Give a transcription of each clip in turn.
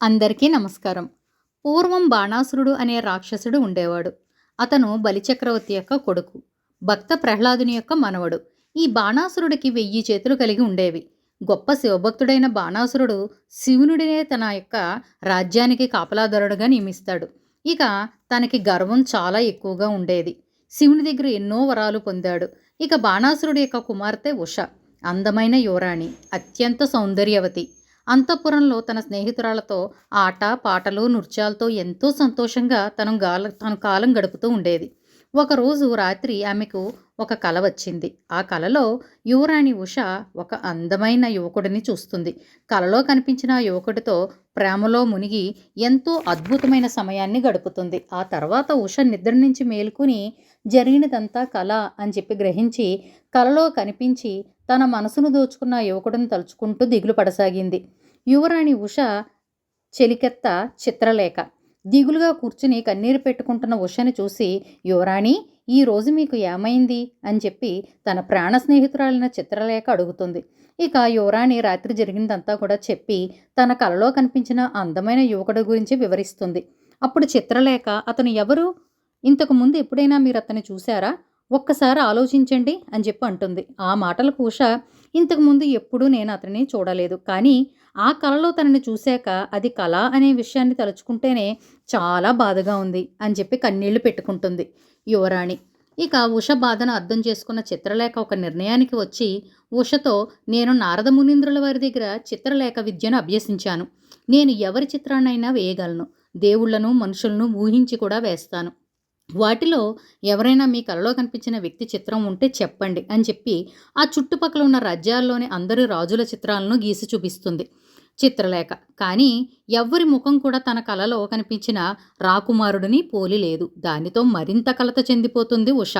అందరికీ నమస్కారం. పూర్వం బాణాసురుడు అనే రాక్షసుడు ఉండేవాడు. అతను బలిచక్రవర్తి యొక్క కొడుకు భక్త ప్రహ్లాదుని యొక్క మనవడు. ఈ బాణాసురుడికి వెయ్యి చేతులు కలిగి ఉండేవి. గొప్ప శివభక్తుడైన బాణాసురుడు శివునుడినే తన యొక్క రాజ్యానికి కాపలాదారుడుగా నియమిస్తాడు. ఇక తనకి గర్వం చాలా ఎక్కువగా ఉండేది. శివుని దగ్గర ఎన్నో వరాలు పొందాడు. ఇక బాణాసురుడి యొక్క కుమార్తె ఉష అందమైన యువరాణి అత్యంత సౌందర్యవతి. అంతఃపురంలో తన స్నేహితురాలతో ఆట పాటలు నృత్యాలతో ఎంతో సంతోషంగా తను గాల తను కాలం గడుపుతూ ఉండేది. ఒకరోజు రాత్రి ఆమెకు ఒక కల వచ్చింది. ఆ కలలో యువరాణి ఉష ఒక అందమైన యువకుడిని చూస్తుంది. కలలో కనిపించిన యువకుడితో ప్రేమలో మునిగి ఎంతో అద్భుతమైన సమయాన్ని గడుపుతుంది. ఆ తర్వాత ఉష నిద్ర నుంచి మేలుకుని జరిగినదంతా కళ అని చెప్పి గ్రహించి కలలో కనిపించి తన మనసును దోచుకున్న యువకుడిని తలుచుకుంటూ దిగులు పడసాగింది. యువరాణి ఉష చెలికెత్త చిత్రలేఖ. దిగులుగా కూర్చుని కన్నీరు పెట్టుకుంటున్న ఉషని చూసి యువరాణి ఈ రోజు మీకు ఏమైంది? అని చెప్పి తన ప్రాణ స్నేహితురాలైన చిత్రలేఖ అడుగుతుంది. ఇక యువరాణి రాత్రి జరిగిందంతా కూడా చెప్పి తన కలలో కనిపించిన అందమైన యువకుడి గురించి వివరిస్తుంది. అప్పుడు చిత్రలేఖ అతను ఎవరు? ఇంతకు ముందు ఎప్పుడైనా మీరు అతన్ని చూశారా? ఒక్కసారి ఆలోచించండి అని చెప్పి అంటుంది. ఆ మాటలకు ఉష ఇంతకుముందు ఎప్పుడూ నేను అతనిని చూడలేదు. కానీ ఆ కళలో తనని చూశాక అది కళ అనే విషయాన్ని తలుచుకుంటేనే చాలా బాధగా ఉంది అని చెప్పి కన్నీళ్ళు పెట్టుకుంటుంది యువరాణి. ఇక ఉష బాధను అర్థం చేసుకున్న చిత్రలేఖ ఒక నిర్ణయానికి వచ్చి ఉషతో నేను నారద మునీంద్రుల వారి దగ్గర చిత్రలేఖ విద్యను అభ్యసించాను. నేను ఎవరి చిత్రాన్నైనా వేయగలను. దేవుళ్ళను మనుషులను ఊహించి కూడా వేస్తాను. వాటిలో ఎవరైనా మీ కలలో కనిపించిన వ్యక్తి చిత్రం ఉంటే చెప్పండి అని చెప్పి ఆ చుట్టుపక్కల ఉన్న రాజ్యాల్లోని అందరి రాజుల చిత్రాలను గీసి చూపిస్తుంది చిత్రలేఖ. కానీ ఎవ్వరి ముఖం కూడా తన కలలో కనిపించిన రాకుమారుడిని పోలి లేదు. దానితో మరింత కలత చెందిపోతుంది ఉష.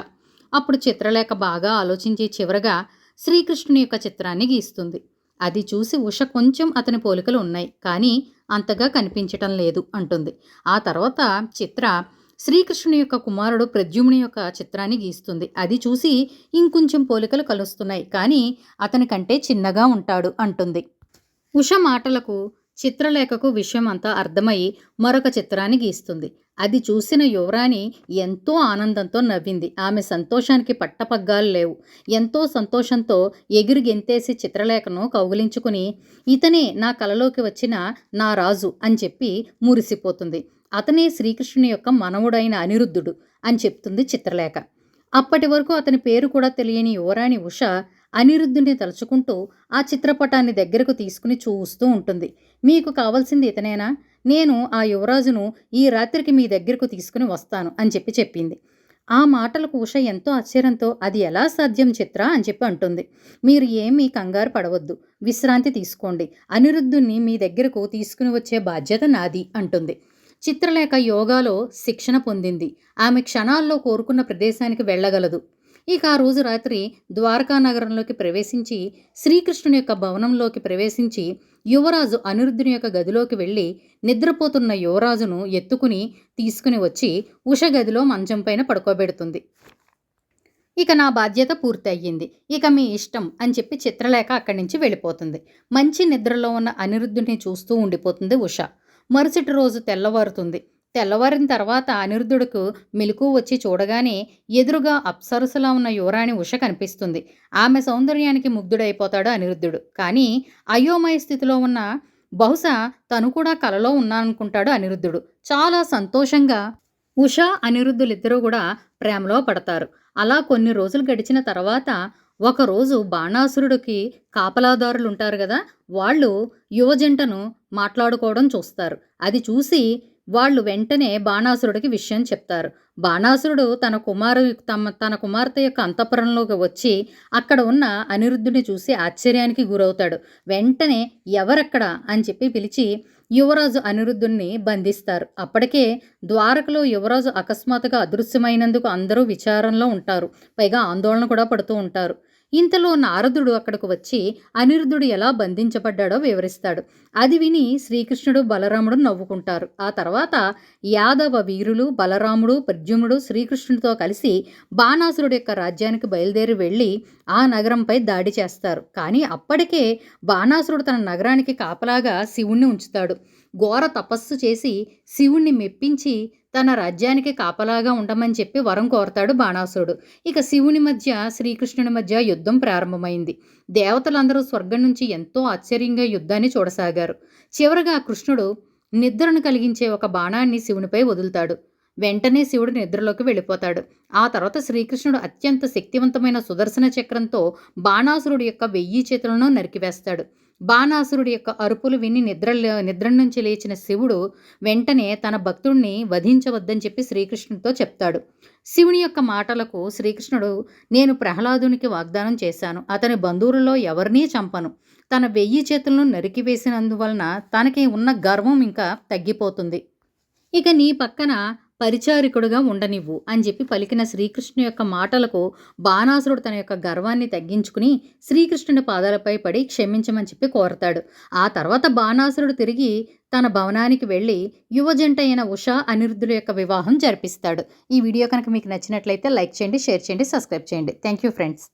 అప్పుడు చిత్రలేఖ బాగా ఆలోచించి చివరగా శ్రీకృష్ణుని యొక్క చిత్రాన్ని గీస్తుంది. అది చూసి ఉష కొంచెం అతని పోలికలు ఉన్నాయి. కానీ అంతగా కనిపించటం లేదు అంటుంది. ఆ తర్వాత చిత్ర శ్రీకృష్ణుని యొక్క కుమారుడు ప్రద్యుమ్ని యొక్క చిత్రాన్ని గీస్తుంది. అది చూసి ఇంకొంచెం పోలికలు కలుస్తున్నాయి. కానీ అతని కంటే చిన్నగా ఉంటాడు అంటుంది. ఉష మాటలకు చిత్రలేఖకు విషయం అంతా అర్థమై మరొక చిత్రాన్ని గీస్తుంది. అది చూసిన యువరాణి ఎంతో ఆనందంతో నవ్వింది. ఆమె సంతోషానికి పట్టపగ్గాలు లేవు. ఎంతో సంతోషంతో ఎగిరి గెంతేసి చిత్రలేఖను కౌగిలించుకుని ఇతనే నా కలలోకి వచ్చిన నా రాజు అని చెప్పి మురిసిపోతుంది. అతనే శ్రీకృష్ణుని యొక్క మనవుడైన అనిరుద్ధుడు అని చెప్తుంది చిత్రలేఖ. అప్పటి వరకు అతని పేరు కూడా తెలియని యువరాణి ఉష అనిరుద్ధుని తలుచుకుంటూ ఆ చిత్రపటాన్ని దగ్గరకు తీసుకుని చూస్తూ ఉంటుంది. మీకు కావాల్సింది ఇతనేనా? నేను ఆ యువరాజును ఈ రాత్రికి మీ దగ్గరకు తీసుకుని వస్తాను అని చెప్పి చెప్పింది. ఆ మాటలకు ఉష ఎంతో ఆశ్చర్యంతో అది ఎలా సాధ్యం చిత్ర అని చెప్పి అంటుంది. మీరు ఏమీ కంగారు పడవద్దు. విశ్రాంతి తీసుకోండి. అనిరుద్ధుణ్ణి మీ దగ్గరకు తీసుకుని వచ్చే బాధ్యత నాది అంటుంది. చిత్రలేఖ యోగాలో శిక్షణ పొందింది. ఆమె క్షణాల్లో కోరుకున్న ప్రదేశానికి వెళ్ళగలదు. ఇక ఆ రోజు రాత్రి ద్వారకా నగరంలోకి ప్రవేశించి శ్రీకృష్ణుని యొక్క భవనంలోకి ప్రవేశించి యువరాజు అనిరుద్ధుని యొక్క గదిలోకి వెళ్ళి నిద్రపోతున్న యువరాజును ఎత్తుకుని తీసుకుని వచ్చి ఉష గదిలో మంచం పైన పడుకోబెడుతుంది. ఇక నా బాధ్యత పూర్తి అయ్యింది. ఇక మీ ఇష్టం అని చెప్పి చిత్రలేఖ అక్కడి నుంచి వెళ్ళిపోతుంది. మంచి నిద్రలో ఉన్న అనిరుద్ధుని చూస్తూ ఉండిపోతుంది ఉష. మరుసటి రోజు తెల్లవారుతుంది. తెల్లవారిన తర్వాత అనిరుద్ధుడుకు మెలకు వచ్చి చూడగానే ఎదురుగా అప్సరసులా ఉన్న యువరాణి ఉష కనిపిస్తుంది. ఆమె సౌందర్యానికి ముగ్ధుడైపోతాడు అనిరుద్ధుడు. కానీ అయోమయ స్థితిలో ఉన్న బహుశా తను కూడా కలలో ఉన్నాననుకుంటాడు అనిరుద్ధుడు. చాలా సంతోషంగా ఉష అనిరుద్ధులిద్దరూ కూడా ప్రేమలో పడతారు. అలా కొన్ని రోజులు గడిచిన తర్వాత ఒకరోజు బాణాసురుడికి కాపలాదారులు ఉంటారు కదా వాళ్ళు యువజంటను మాట్లాడుకోవడం చూస్తారు. అది చూసి వాళ్ళు వెంటనే బాణాసురుడికి విషయం చెప్తారు. బాణాసురుడు తన కుమారు తమ తన కుమార్తె యొక్క అంతఃపురంలోకి వచ్చి అక్కడ ఉన్న అనిరుద్ధుడిని చూసి ఆశ్చర్యానికి గురవుతాడు. వెంటనే ఎవరక్కడ అని చెప్పి పిలిచి యువరాజు అనిరుద్ధుణ్ణి బంధిస్తారు. అప్పటికే ద్వారకలో యువరాజు అకస్మాత్తుగా అదృశ్యమైనందుకు అందరూ విచారంలో ఉంటారు. పైగా ఆందోళన కూడా పడుతూ ఉంటారు. ఇంతలో నారదుడు అక్కడికి వచ్చి అనిరుద్ధుడు ఎలా బంధించబడ్డాడో వివరిస్తాడు. అది విని శ్రీకృష్ణుడు బలరాముడు నవ్వుకుంటారు. ఆ తర్వాత యాదవ వీరులు బలరాముడు ప్రద్యుమ్నుడు శ్రీకృష్ణుడితో కలిసి బాణాసురుడు యొక్క రాజ్యానికి బయలుదేరి వెళ్ళి ఆ నగరంపై దాడి చేస్తారు. కానీ అప్పటికే బాణాసురుడు తన నగరానికి కాపలాగా శివుణ్ణి ఉంచుతాడు. ఘోర తపస్సు చేసి శివుణ్ణి మెప్పించి తన రాజ్యానికి కాపలాగా ఉండమని చెప్పి వరం కోరతాడు బాణాసురుడు. ఇక శివుని మధ్య శ్రీకృష్ణుని మధ్య యుద్ధం ప్రారంభమైంది. దేవతలందరూ స్వర్గం నుంచి ఎంతో ఆశ్చర్యంగా యుద్ధాన్ని చూడసాగారు. చివరగా కృష్ణుడు నిద్రను కలిగించే ఒక బాణాన్ని శివునిపై వదులుతాడు. వెంటనే శివుడు నిద్రలోకి వెళ్ళిపోతాడు. ఆ తర్వాత శ్రీకృష్ణుడు అత్యంత శక్తివంతమైన సుదర్శన చక్రంతో బాణాసురుడు యొక్క వెయ్యి చేతులను నరికివేస్తాడు. బాణాసురుడి యొక్క అరుపులు విని నిద్ర నిద్ర నుంచి లేచిన శివుడు వెంటనే తన భక్తుడిని వధించవద్దని చెప్పి శ్రీకృష్ణుడితో చెప్తాడు. శివుని యొక్క మాటలకు శ్రీకృష్ణుడు నేను ప్రహ్లాదునికి వాగ్దానం చేశాను. అతని బంధువులలో ఎవరినీ చంపను. తన వెయ్యి చేతులను నరికివేసినందువలన తనకి ఉన్న గర్వం ఇంకా తగ్గిపోతుంది. ఇక నీ పక్కన పరిచారికుడుగా ఉండనివ్వు అని చెప్పి పలికిన శ్రీకృష్ణు యొక్క మాటలకు బాణాసురుడు తన యొక్క గర్వాన్ని తగ్గించుకుని శ్రీకృష్ణుని పాదాలపై పడి క్షమించమని చెప్పి కోరతాడు. ఆ తర్వాత బాణాసురుడు తిరిగి తన భవనానికి వెళ్ళి యువజంట అయిన ఉషా అనిరుద్ధుల యొక్క వివాహం జరిపిస్తాడు. ఈ వీడియో కనుక మీకు నచ్చినట్లయితే లైక్ చేయండి షేర్ చేయండి సబ్స్క్రైబ్ చేయండి. Thank you friends.